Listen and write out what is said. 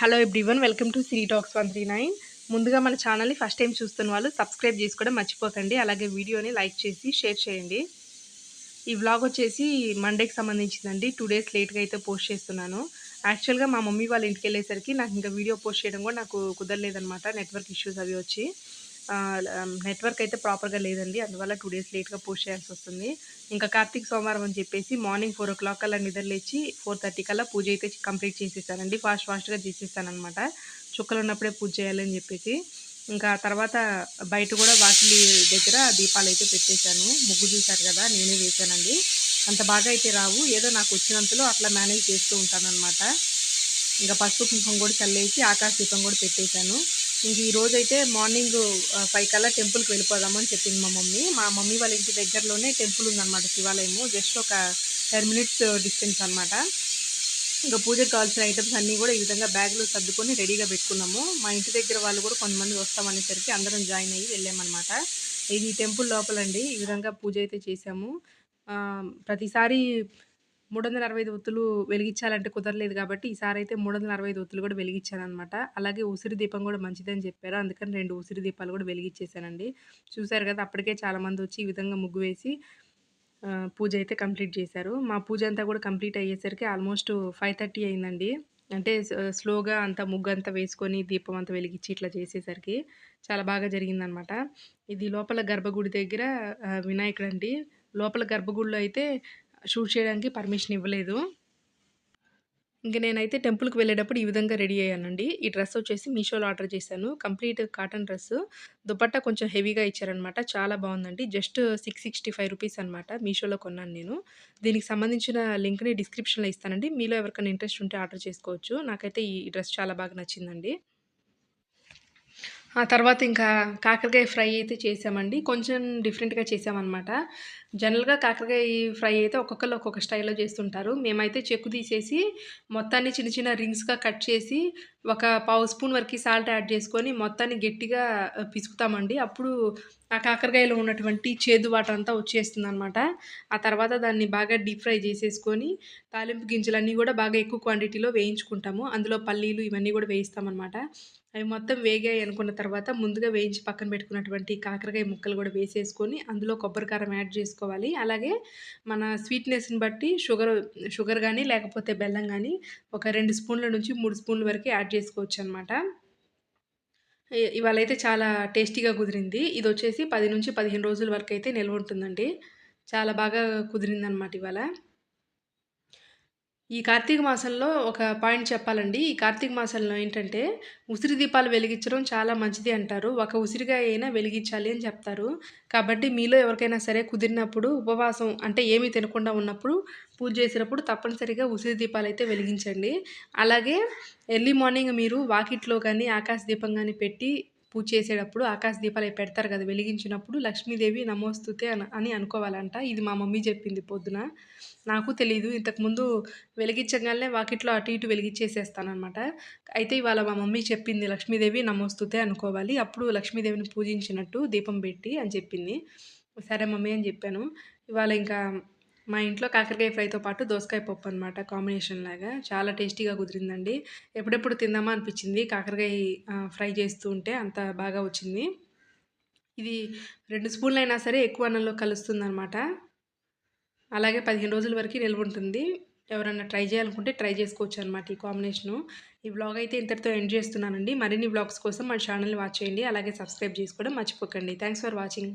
Hello everyone welcome to cine talks one three nine ముందుగా మన ఛానల్ని ఫస్ట్ టైం చూస్తున్న వాళ్ళు సబ్స్క్రైబ్ చేసుకోవడం మర్చిపోకండి. అలాగే వీడియోని లైక్ చేసి షేర్ చేయండి. ఈ వ్లాగ్ వచ్చేసి మండేకి సంబంధించిందండి. టూ డేస్ లేట్గా అయితే పోస్ట్ చేస్తున్నాను. యాక్చువల్గా మా మమ్మీ వాళ్ళ ఇంటికి వెళ్ళేసరికి నాకు ఇంకా వీడియో పోస్ట్ చేయడం కూడా నాకు కుదరలేదనమాట నెట్వర్క్ ఇష్యూస్ అవి వచ్చి. నెట్వర్క్ అయితే ప్రాపర్గా లేదండి. అందువల్ల టూ డేస్ లేట్గా పోస్ట్ చేయాల్సి వస్తుంది. ఇంకా కార్తీక సోమవారం అని చెప్పేసి మార్నింగ్ ఫోర్ ఓ క్లాక్ కల్లా నిద్రలేచి ఫోర్ థర్టీ కల్లా పూజ అయితే కంప్లీట్ చేసేసానండి. ఫాస్ట్ ఫాస్ట్గా చేసేసానమాట చుక్కలు ఉన్నప్పుడే పూజ చేయాలని చెప్పేసి. ఇంకా తర్వాత బయట కూడా వాకిలి దగ్గర దీపాలు అయితే పెట్టేశాను. ముగ్గు చూశారు కదా నేనే వేశానండి. అంత బాగా అయితే రావు. ఏదో నాకు వచ్చినంతలో అట్లా మేనేజ్ చేస్తూ ఉంటానన్నమాట. ఇంకా పసుపు కుంకుమ కూడా చల్లేసి ఆకాశ దీపం కూడా పెట్టేశాను. ఇంక ఈరోజైతే అయితే మార్నింగ్ ఫైవ్ కల్లా టెంపుల్కి వెళ్ళిపోదామని చెప్పింది మా మమ్మీ. మా మమ్మీ వాళ్ళ ఇంటి దగ్గరలోనే టెంపుల్ ఉందన్నమాట శివాలయము. జస్ట్ ఒక టెన్ మినిట్స్ డిస్టెన్స్ అనమాట ఇంకా పూజకు కావాల్సిన ఐటమ్స్ అన్నీ కూడా ఈ విధంగా బ్యాగ్లో సర్దుకొని రెడీగా పెట్టుకున్నాము. మా ఇంటి దగ్గర వాళ్ళు కూడా కొంతమంది వస్తామనేసరికి అందరం జాయిన్ అయ్యి వెళ్ళామన్నమాట. ఇది టెంపుల్ లోపలండి. ఈ విధంగా పూజ అయితే చేసాము ప్రతిసారి మూడు వందల అరవై ఐదు ఒత్తులు వెలిగించాలంటే కుదరలేదు కాబట్టి ఈసారి అయితే మూడు వందల అరవై ఐదు ఒత్తులు కూడా వెలిగించాను అనమాట అలాగే ఉసిరి దీపం కూడా మంచిదని చెప్పారు. అందుకని రెండు ఉసిరి దీపాలు కూడా వెలిగించేసానండి చూశారు కదా అప్పటికే చాలామంది వచ్చి ఈ విధంగా ముగ్గు వేసి పూజ అయితే కంప్లీట్ చేశారు. మా పూజ అంతా కూడా కంప్లీట్ అయ్యేసరికి ఆల్మోస్ట్ ఫైవ్ థర్టీ అయిందండి. అంటే స్లోగా అంతా ముగ్గు అంతా వేసుకొని దీపం అంతా వెలిగించి ఇట్లా చేసేసరికి చాలా బాగా జరిగిందనమాట ఇది లోపల గర్భగుడి దగ్గర వినాయకుడు అండి లోపల గర్భగుడిలో అయితే షూట్ చేయడానికి పర్మిషన్ ఇవ్వలేదు. ఇంకా నేనైతే టెంపుల్కి వెళ్ళేటప్పుడు ఈ విధంగా రెడీ అయ్యానండి. ఈ డ్రెస్ వచ్చేసి మీషోలో ఆర్డర్ చేశాను. Complete cotton dress. దుపట్టా కొంచెం హెవీగా ఇచ్చారనమాట. చాలా బాగుందండి. Just six sixty five rupees అనమాట మీషోలో కొన్నాను నేను. దీనికి సంబంధించిన లింక్ని డిస్క్రిప్షన్లో ఇస్తానండి. మీలో ఎవరికైనా ఇంట్రెస్ట్ ఉంటే ఆర్డర్ చేసుకోవచ్చు. నాకైతే ఈ డ్రెస్ చాలా బాగా నచ్చిందండి. ఆ తర్వాత ఇంకా కాకరకాయ ఫ్రై అయితే చేసామండి. కొంచెం డిఫరెంట్గా చేసామన్నమాట. జనరల్గా కాకరకాయ ఫ్రై అయితే ఒక్కొక్కరు ఒక్కొక్క స్టైల్లో చేస్తుంటారు. మేమైతే చెక్కు తీసేసి మొత్తాన్ని చిన్న చిన్న రింగ్స్గా కట్ చేసి ఒక పావు స్పూన్ వరకు సాల్ట్ యాడ్ చేసుకొని మొత్తాన్ని గట్టిగా పిసుకుతామండి. అప్పుడు ఆ కాకరకాయలో ఉన్నటువంటి చేదు వాటర్ అంతా వచ్చేస్తుంది అనమాట ఆ తర్వాత దాన్ని బాగా డీప్ ఫ్రై చేసేసుకొని తాలింపు గింజలన్నీ కూడా బాగా ఎక్కువ క్వాంటిటీలో వేయించుకుంటాము. అందులో పల్లీలు ఇవన్నీ కూడా వేయిస్తామన్నమాట. అవి మొత్తం వేగాయి అనుకున్న తర్వాత ముందుగా వేయించి పక్కన పెట్టుకున్నటువంటి కాకరకాయ ముక్కలు కూడా వేసేసుకొని అందులో కొబ్బరి కారం యాడ్ చేసుకోవాలి. అలాగే మన స్వీట్నెస్ని బట్టి షుగర్ షుగర్ కానీ లేకపోతే బెల్లం కానీ ఒక రెండు స్పూన్ల నుంచి మూడు స్పూన్ల వరకు యాడ్ చేసుకోవచ్చు అనమాట ఇవాళ అయితే చాలా టేస్టీగా కుదిరింది. ఇది వచ్చేసి పది నుంచి పదిహేను రోజుల వరకు అయితే నిల్వ ఉంటుందండి. చాలా బాగా కుదిరిందనమాట ఇవాళ. ఈ కార్తీక మాసంలో ఒక పాయింట్ చెప్పాలండి. ఈ కార్తీక మాసంలో ఏంటంటే ఉసిరి దీపాలు వెలిగించడం చాలా మంచిది అంటారు. ఒక ఉసిరిగా అయినా వెలిగించాలి అని చెప్తారు. కాబట్టి మీలో ఎవరికైనా సరే కుదిరినప్పుడు ఉపవాసం అంటే ఏమీ తినకుండా ఉన్నప్పుడు పూజ చేసినప్పుడు తప్పనిసరిగా ఉసిరి దీపాలు అయితే వెలిగించండి. అలాగే ఎర్లీ మార్నింగ్ మీరు వాకిట్లో కానీ ఆకాశ దీపం కానీ పెట్టి పూజ చేసేటప్పుడు ఆకాశ దీపాలు పెడతారు కదా వెలిగించినప్పుడు లక్ష్మీదేవి నమోస్తుతే అని అని అనుకోవాలంట. ఇది మా మమ్మీ చెప్పింది పొద్దున. నాకు తెలియదు ఇంతకుముందు వెలిగించగానే వాకిట్లో అటు ఇటు వెలిగించేసేస్తానమాట అయితే ఇవాళ మా మమ్మీ చెప్పింది లక్ష్మీదేవి నమోస్తుతే అనుకోవాలి. అప్పుడు లక్ష్మీదేవిని పూజించినట్టు దీపం పెట్టి అని చెప్పింది. సరే మమ్మీ అని చెప్పాను. ఇవాళ ఇంకా మా ఇంట్లో కాకరకాయ ఫ్రైతో పాటు దోసకాయ పప్పు అనమాట కాంబినేషన్ లాగా. చాలా టేస్టీగా కుదిరిందండి. ఎప్పుడెప్పుడు తిందామా అనిపించింది. కాకరకాయ ఫ్రై చేస్తూ ఉంటే అంత బాగా వచ్చింది. ఇది రెండు స్పూన్లు అయినా సరే ఎక్కువ అన్నంలో కలుస్తుంది అనమాట అలాగే పదిహేను రోజుల వరకు నిల్వ ఉంటుంది. ఎవరన్నా ట్రై చేయాలనుకుంటే ట్రై చేసుకోవచ్చు అనమాట ఈ కాంబినేషను. ఈ బ్లాగ్ అయితే ఇంతటితో ఎండ్ చేస్తున్నానండి. మరిన్ని బ్లాగ్స్ కోసం మా ఛానల్ని వాచ్ చేయండి. అలాగే సబ్స్క్రైబ్ చేసుకోవడం మర్చిపోకండి. Thanks for watching.